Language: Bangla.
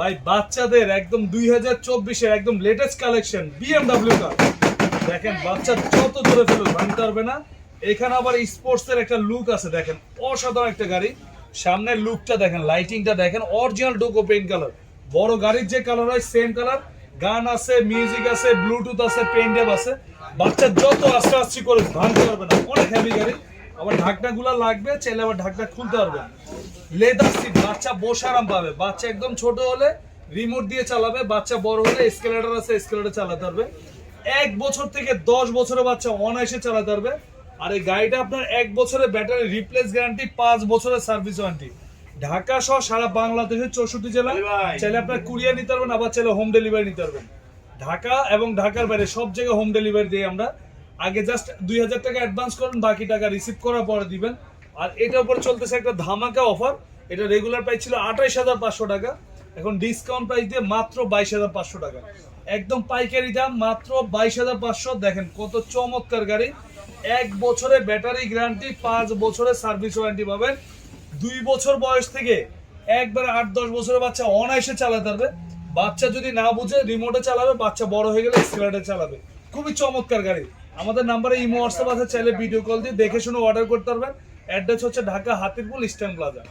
ভাই, বাচ্চাদের একদম দুই হাজার চব্বিশের একদম লেটেস্ট কালেকশন বিএমডাব্লিউ কার দেখেন, বাচ্চা যত দূরে ফেলুক, ভাঙতে পারবে না। এখানে আবার স্পোর্টস এর একটা লুক আছে, দেখেন, অসাধারণ একটা গাড়ি। সামনের লুকটা দেখেন লাইটিংটা দেখেন অরিজিনাল ডোকো পেইন্ট কালার বড় গাড়ির যে কালার হয় সেম কালার গান আছে মিউজিক আছে ব্লুটুথ আছে পেন্ডেভ আছে। বাচ্চা যত আস্তে আস্তে করে ভাঙতে পারবে না, অনেক হেভি গাড়ি। আবার ঢাকনা গুলা লাগবে চাইলে আবার ঢাকনা খুলতে পারবে। লেদার সিট বাচ্চা বসে আরাম পাবে। বাচ্চা একদম ছোট হলে রিমোট দিয়ে চালাবে বাচ্চা বড় হলে স্কেলেটার আছে স্কেলেটার চালাতে পারবে। এক বছর থেকে দশ বছরের বাচ্চা অনায়াসে চালাতে পারবে। আর এই গাড়িটা আপনার এক বছরের ব্যাটারি রিপ্লেস গ্যারান্টি পাঁচ বছরের সার্ভিস ওয়ারেন্টি ঢাকা সহ সারা বাংলাদেশের চৌষট্টি জেলা চাইলে আপনার কুরিয়ার নিতে পারবেন আবার চাইলে হোম ডেলিভারি নিতে পারবেন। ঢাকা এবং ঢাকার বাইরে সব জায়গায় হোম ডেলিভারি দিই আমরা। আগে জাস্ট দুই হাজার টাকা অ্যাডভান্স করেন, বাকি টাকা রিসিভ করার পরে দিবেন। আর এটার উপরে চলতেছে একটা ধামাকা অফার এটা রেগুলার প্রাইস ছিল আঠাইশ হাজার পাঁচশো টাকা। এখন ডিসকাউন্ট প্রাইস দিয়ে মাত্র বাইশ হাজার পাঁচশো টাকা। একদম পাইকারি দাম, মাত্র বাইশ হাজার পাঁচশো। দেখেন কত চমৎকার গাড়ি। এক বছরে ব্যাটারি গ্যারান্টি পাঁচ বছরের সার্ভিস ওয়ারেন্টি পাবেন। দুই বছর বয়স থেকে একবারে আট, দশ বছরের বাচ্চা অনায়াসে চালাতে পারবে। বাচ্চা যদি না বুঝে রিমোটে চালাবে, বাচ্চা বড় হয়ে গেলে স্কেলারে চালাবে। খুবই চমৎকার গাড়ি। আমাদের নাম্বারে ইমো হোয়াটসঅ্যাপ আছে, চাইলে ভিডিও কল দিয়ে দেখে শুনে অর্ডার করতে পারবেন। অ্যাড্রেস হচ্ছে ঢাকা হাতিরপুল ইস্টার্ন প্লাজা